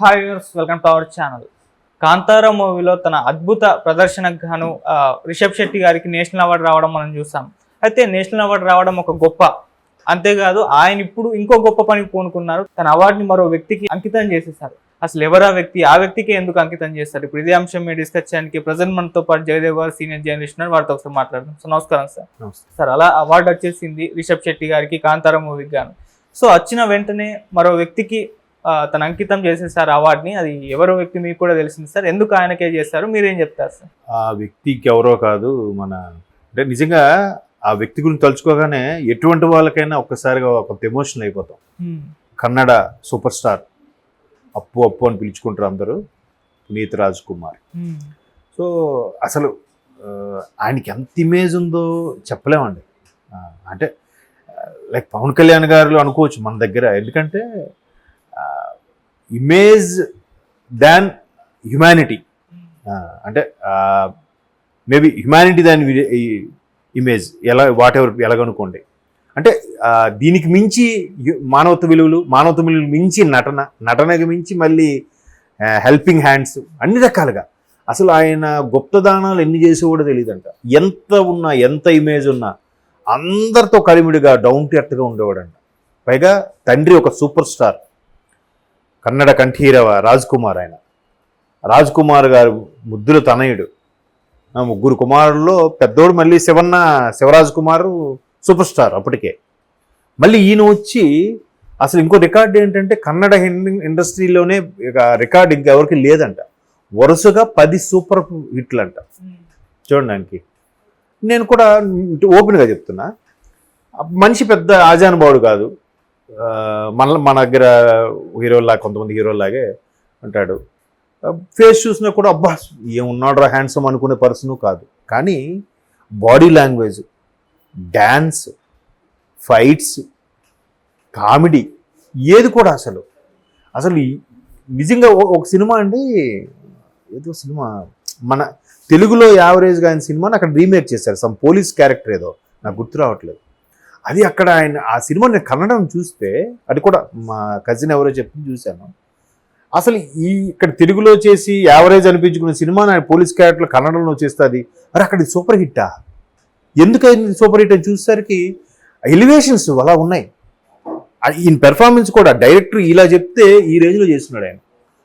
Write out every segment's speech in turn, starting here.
Hi welcome to our channel Kantara మూవీలో తన అద్భుత ప్రదర్శనకు గాను రిషబ్ శెట్టి గారికి నేషనల్ అవార్డు రావడం మనం చూసాం. అయితే నేషనల్ అవార్డు రావడం ఒక గొప్ప. అంతేకాదు ఆయన ఇప్పుడు ఇంకో గొప్ప పనికి పూనుకున్నారు. తన అవార్డుని మరో వ్యక్తికి అంకితం చేసేసారు అసలు ఎవరా వ్యక్తి? ఆ వ్యక్తికి ఎందుకు అంకితం చేస్తారు ఇప్పుడు ఇదే అంశం మీద డిస్కస్ చేయడానికి ప్రజెంట్ మనతో పాటు జయదేవ్ గారు సీనియర్ జర్నలిస్ట్ ఉన్నారు. వారితో ఒకసారి మాట్లాడదాం. సో నమస్కారం సార్. సార్ అలా అవార్డు వచ్చేసింది రిషబ్ శెట్టి గారికి కాంతారా మూవీకి గాను. సో వచ్చిన వెంటనే మరో వ్యక్తికి తన అంకితం చేసేసారు అవార్డుని అది ఎవరో వ్యక్తి మీకు కూడా తెలిసింది సార్. ఎందుకు ఆయనకే చేస్తారు మీరేం చెప్తారు సార్? ఆ వ్యక్తికి ఎవరో కాదు మన అంటే నిజంగా ఆ వ్యక్తి గురించి తలుచుకోగానే ఎటువంటి వాళ్ళకైనా ఒక్కసారిగా కొంత ఎమోషనల్ అయిపోతాం. కన్నడ సూపర్ స్టార్ అప్పు అప్పు అని పిలుచుకుంటారు అందరూ పునీత్ రాజ్ కుమార్ సో అసలు ఆయనకి ఎంత ఇమేజ్ ఉందో చెప్పలేమండి. అంటే లైక్ పవన్ కళ్యాణ్ గారు అనుకోవచ్చు మన దగ్గర ఎందుకంటే ఇమేజ్ దాన్ హ్యుమానిటీ. అంటే మేబీ హ్యుమానిటీ దాని ఇమేజ్ ఎలా వాట్ ఎవర్ ఎలాగనుకోండి అంటే దీనికి మించి మానవత్వ విలువలు మానవత్వ విలువలు మించి నటన నటనకు మించి మళ్ళీ హెల్పింగ్ హ్యాండ్స్ అన్ని రకాలుగా. అసలు ఆయన గుప్తదానాలు ఎన్ని చేసేవాడో తెలియదంట. ఎంత ఉన్నా ఎంత ఇమేజ్ ఉన్నా అందరితో కలిమిడిగా డౌన్ టు ఎర్త్గా ఉండేవాడంట. పైగా తండ్రి ఒక సూపర్ స్టార్. కన్నడ కంఠీరవ రాజ్ కుమార్ ఆయన. రాజ్ కుమార్ గారు ముద్దుల తనయుడు. ముగ్గురు కుమారుల్లో పెద్దోడు మళ్ళీ శివన్న శివరాజ్ కుమారు సూపర్ స్టార్ అప్పటికే. మళ్ళీ ఈయన వచ్చి అసలు ఇంకో రికార్డ్ ఏంటంటే కన్నడ ఇండస్ట్రీలోనే ఇక రికార్డ్ ఇంకెవరికి లేదంట. వరుసగా పది సూపర్ హిట్లు అంట చూడడానికి నేను కూడా ఓపెన్గా చెప్తున్నా. మనిషి పెద్ద ఆజానుభావుడు కాదు. మన మన దగ్గర హీరోలా కొంతమంది హీరోలాగే అంటాడు ఫేస్ చూసినా కూడా అబ్బా ఏమున్నాడు రా హ్యాండ్సమ్ అనుకునే పర్సన్ కాదు. కానీ body language dance fights comedy ఏది కూడా అసలు. అసలు నిజంగా ఒక సినిమా అండి ఏదో సినిమా మన తెలుగులో యావరేజ్గా ఆయన సినిమాని అక్కడ రీమేక్ చేశారు. సమ్ పోలీస్ క్యారెక్టర్ ఏదో నాకు గుర్తు రావట్లేదు. అది అక్కడ ఆయన ఆ సినిమా నేను కన్నడం చూస్తే అది కూడా మా కజిన్ ఎవరో చెప్పి చూశాను. అసలు ఈ ఇక్కడ తెలుగులో చేసి యావరేజ్ అనిపించుకున్న సినిమా ఆయన పోలీస్ క్యారెక్టర్లు కన్నడంలో చేస్తుంది. మరి అక్కడ సూపర్ హిట్టా ఎందుకైంది సూపర్ హిట్ అని చూసేసరికి ఎలివేషన్స్ అలా ఉన్నాయి. ఈయన పెర్ఫార్మెన్స్ కూడా డైరెక్టర్ ఇలా చెప్తే ఈ రేంజ్లో చేస్తున్నాడు ఆయన.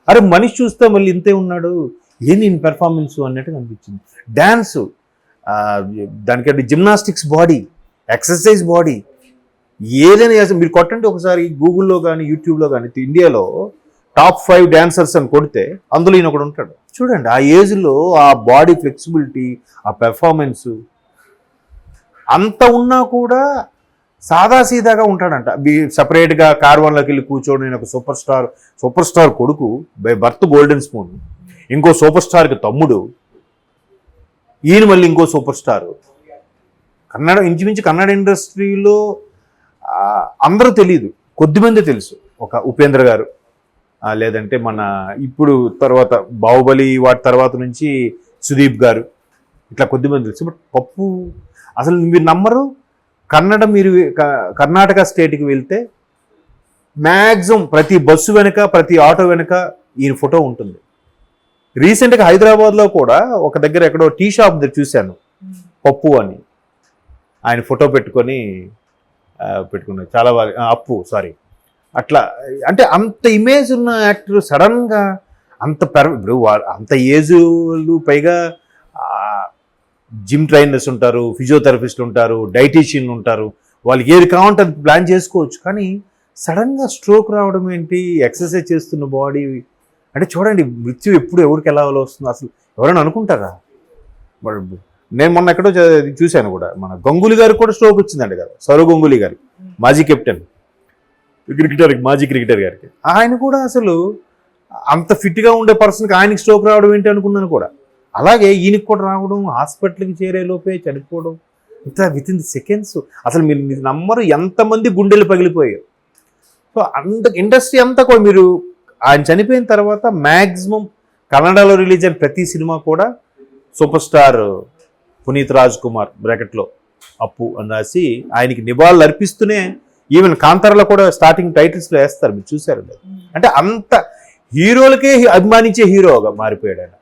అరే మనిషి చూస్తే మళ్ళీ ఇంతే ఉన్నాడు. ఏంది ఈయన పెర్ఫార్మెన్స్ అన్నట్టు అనిపించింది. డ్యాన్స్ దానికంటే జిమ్నాస్టిక్స్ బాడీ ఎక్సర్సైజ్ బాడీ ఏదైనా చేస్తే మీరు కొట్టండి ఒకసారి గూగుల్లో కానీ యూట్యూబ్లో కానీ ఇండియాలో టాప్ ఫైవ్ డ్యాన్సర్స్ అని కొడితే అందులో ఈయన ఒకడు ఉంటాడు. చూడండి ఆ ఏజ్లో ఆ బాడీ ఫ్లెక్సిబిలిటీ ఆ పెర్ఫార్మెన్స్ అంత ఉన్నా కూడా సాదాసీదాగా ఉంటాడంట. బి- సపరేట్గా కార్వన్లోకి వెళ్ళి కూర్చోడు నేను ఒక సూపర్ స్టార్ సూపర్ స్టార్ కొడుకు బై బర్త్ గోల్డెన్ స్పూన్ ఇంకో సూపర్ స్టార్కి తమ్ముడు ఈయన మళ్ళీ ఇంకో సూపర్ స్టార్ కన్నడ ఇంచుమించు కన్నడ ఇండస్ట్రీలో అందరూ తెలియదు కొద్దిమంది తెలుసు. ఒక ఉపేంద్ర గారు లేదంటే మన ఇప్పుడు తర్వాత బాహుబలి వాటి తర్వాత నుంచి సుదీప్ గారు ఇట్లా కొద్దిమంది తెలుసు. బట్ పప్పు అసలు మీరు నమ్మరు? కన్నడ మీరు కర్ణాటక స్టేట్కి వెళ్తే మ్యాక్సిమం ప్రతి బస్సు వెనుక ప్రతి ఆటో వెనుక ఈయన ఫోటో ఉంటుంది. రీసెంట్గా హైదరాబాద్లో కూడా ఒక దగ్గర ఎక్కడో టీ షాప్ దగ్గర చూశాను. పప్పు అని. ఆయన ఫోటో పెట్టుకొని పెట్టుకున్నారు. చాలా అప్పు సారీ. అట్లా అంటే అంత ఇమేజ్ ఉన్న యాక్టర్ సడన్గా అంత పెర ఇప్పుడు అంత ఏజ్లు పైగా జిమ్ ట్రైనర్స్ ఉంటారు ఫిజియోథెరపిస్ట్లు ఉంటారు డైటీషియన్ ఉంటారు. వాళ్ళకి ఏది కావాలంటే అది ప్లాన్ చేసుకోవచ్చు. కానీ సడన్గా స్ట్రోక్ రావడం ఏంటి? ఎక్సర్సైజ్ చేస్తున్న బాడీ. అంటే చూడండి మృత్యు ఎప్పుడు ఎవరికి ఎలా వస్తుంది అసలు ఎవరైనా అనుకుంటారా? నేను మొన్న ఎక్కడో చూశాను కూడా. మన గంగూలీ గారికి కూడా స్ట్రోక్ వచ్చిందండి కదా. సౌరవ్ గంగూలీ గారికి మాజీ కెప్టెన్ క్రికెటర్ మాజీ క్రికెటర్ గారికి. ఆయన కూడా అసలు అంత ఫిట్గా ఉండే పర్సన్కి ఆయనకి స్ట్రోక్ రావడం ఏంటి అనుకున్నాను కూడా. అలాగే ఈయనకి కూడా రావడం హాస్పిటల్కి చేరే లోపే చనిపోవడం ఇంత విత్ ఇన్ ది సెకండ్స్ అసలు మీరు మీరు నమ్మరు ఎంతమంది గుండెలు పగిలిపోయారు సో అంత ఇండస్ట్రీ అంతా కూడా మీరు ఆయన చనిపోయిన తర్వాత మ్యాక్సిమం కన్నడలో రిలీజ్ అయిన ప్రతి సినిమా కూడా సూపర్ స్టార్ పునీత్ రాజ్ కుమార్ బ్రాకెట్లో అప్పు అని రాసి ఆయనకి నివాళులు అర్పిస్తూనే ఈవెన్ కాంతారలో కూడా స్టార్టింగ్ టైటిల్స్లో వేస్తారు. మీరు చూసారు అంటే అంత హీరోలకే హీ- అభిమానించే హీరోగా మారిపోయాడు ఆయన.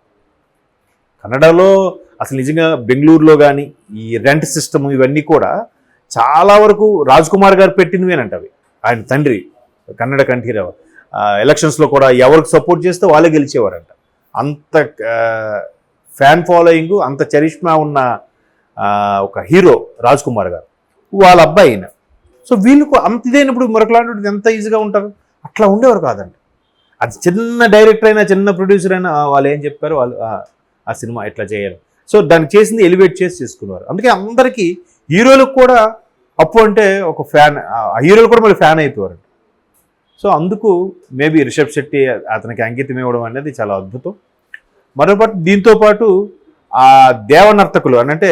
కన్నడలో అసలు నిజంగా బెంగళూరులో కానీ ఈ రెంట్ సిస్టమ్ ఇవన్నీ కూడా చాలా వరకు రాజ్ కుమార్ గారు పెట్టినవేనంట అవి. ఆయన తండ్రి కన్నడ కంఠీరావు ఎలక్షన్స్లో కూడా ఎవరికి సపోర్ట్ చేస్తే వాళ్ళే గెలిచేవారంట. అంత ఫ్యాన్ ఫాలోయింగ్ అంత చరిష్మా ఉన్న ఒక హీరో రాజ్ కుమార్ గారు. వాళ్ళ అబ్బాయి అయిన సో వీళ్ళకు అంత ఇదైనప్పుడు మరొకలాంటి ఎంత ఈజీగా ఉంటారు? అట్లా ఉండేవారు కాదండి. అది చిన్న డైరెక్టర్ అయినా చిన్న ప్రొడ్యూసర్ అయినా వాళ్ళు ఏం చెప్పారు వాళ్ళు ఆ, సినిమా ఇట్లా చేయాలి. సో దాన్ని చేసింది ఎలివేట్ చేసి చేసుకున్నారు. అందుకే అందరికీ హీరోలకు కూడా అప్పు అంటే ఒక ఫ్యాన్ ఆ హీరోలు కూడా మళ్ళీ ఫ్యాన్ అయిపోయారు సో అందుకు మేబీ రిషబ్ శెట్టి అతనికి అంకితం ఇవ్వడం అనేది చాలా అద్భుతం. మరోపాటు దీంతో పాటు ఆ దేవ నర్తకులు అని అంటే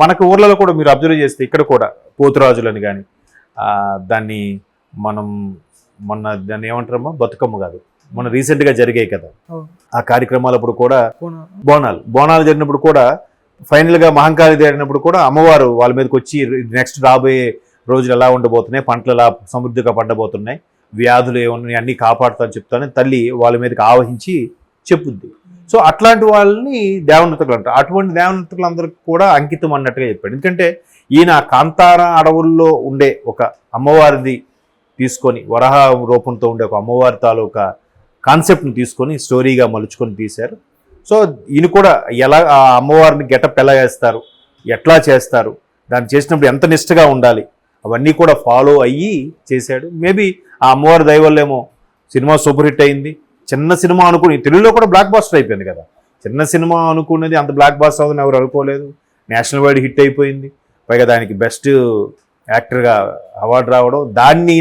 మనకు ఊర్లలో కూడా మీరు అబ్జర్వ్ చేస్తే ఇక్కడ కూడా పోతురాజులని కానీ దాన్ని మనం మొన్న దాన్ని ఏమంటారమ్మా? బతుకమ్మ కాదు. మొన్న రీసెంట్గా జరిగాయి కదా. ఆ కార్యక్రమాలప్పుడు కూడా బోనాలు. బోనాలు. జరిగినప్పుడు కూడా ఫైనల్గా మహంకాళి జరిగినప్పుడు కూడా అమ్మవారు వాళ్ళ మీదకి వచ్చి నెక్స్ట్ రాబోయే రోజులు ఎలా ఉండబోతున్నాయి? పంటలు ఎలా సమృద్ధిగా పండబోతున్నాయి? వ్యాధులు ఏమున్నాయి? అన్నీ కాపాడుతాను చెప్తాను తల్లి వాళ్ళ మీదకి ఆవహించి చెప్పుద్ది. సో అట్లాంటి వాళ్ళని దేవనృతకులు అంటారు. అటువంటి దేవనృతకులు కూడా అంకితం అన్నట్టుగా చెప్పాడు. ఎందుకంటే ఈయన కాంతార అడవుల్లో ఉండే ఒక అమ్మవారిది తీసుకొని వరహ రూపంతో ఉండే ఒక అమ్మవారి తాలూకా కాన్సెప్ట్ని తీసుకొని స్టోరీగా మలుచుకొని తీశారు. సో ఈయన కూడా ఎలా ఆ అమ్మవారిని గెటప్ ఎలా వేస్తారు ఎట్లా చేస్తారు దాన్ని చేసినప్పుడు ఎంత నిష్టగా ఉండాలి అవన్నీ కూడా ఫాలో అయ్యి చేశాడు. మేబీ ఆ అమ్మవారి దయవల్లేమో సినిమా సూపర్ హిట్ అయింది చిన్న సినిమా అనుకుని తెలుగులో కూడా బ్లాక్ బాస్టర్ అయిపోయింది కదా. చిన్న సినిమా అనుకున్నది అంత బ్లాక్ బాస్టర్ అవుతుంది ఎవరు అనుకోలేదు. నేషనల్ వైడ్ హిట్ అయిపోయింది. పైగా దానికి బెస్ట్ యాక్టర్గా అవార్డు రావడం దాన్ని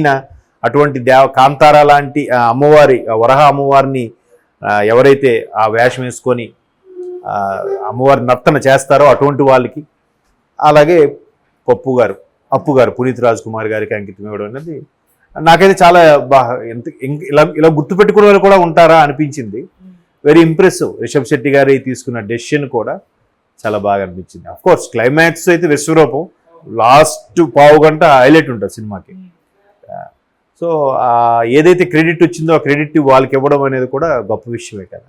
అటువంటి దేవ కాంతార లాంటి అమ్మవారి వరహ అమ్మవారిని ఎవరైతే ఆ వేషం వేసుకొని అమ్మవారి నర్తన చేస్తారో అటువంటి వాళ్ళకి అలాగే పప్పు గారు అప్పు గారు పునీత్ రాజ్ కుమార్ గారికి అంకితం ఇవ్వడం అనేది నాకైతే చాలా బాగా ఎంత ఇలా ఇలా గుర్తుపెట్టుకునే వాళ్ళు కూడా ఉంటారా అనిపించింది. వెరీ ఇంప్రెసివ్ రిషబ్ శెట్టి గారి తీసుకున్న డెసిషన్ కూడా చాలా బాగా అనిపించింది. అఫ్ కోర్స్ క్లైమాక్స్ అయితే విశ్వరూపం. లాస్ట్ పావు గంట హైలైట్ ఉంటుంది సినిమాకి. సో ఏదైతే క్రెడిట్ వచ్చిందో ఆ క్రెడిట్ వాళ్ళకి ఇవ్వడం అనేది కూడా గొప్ప విషయమే కదా.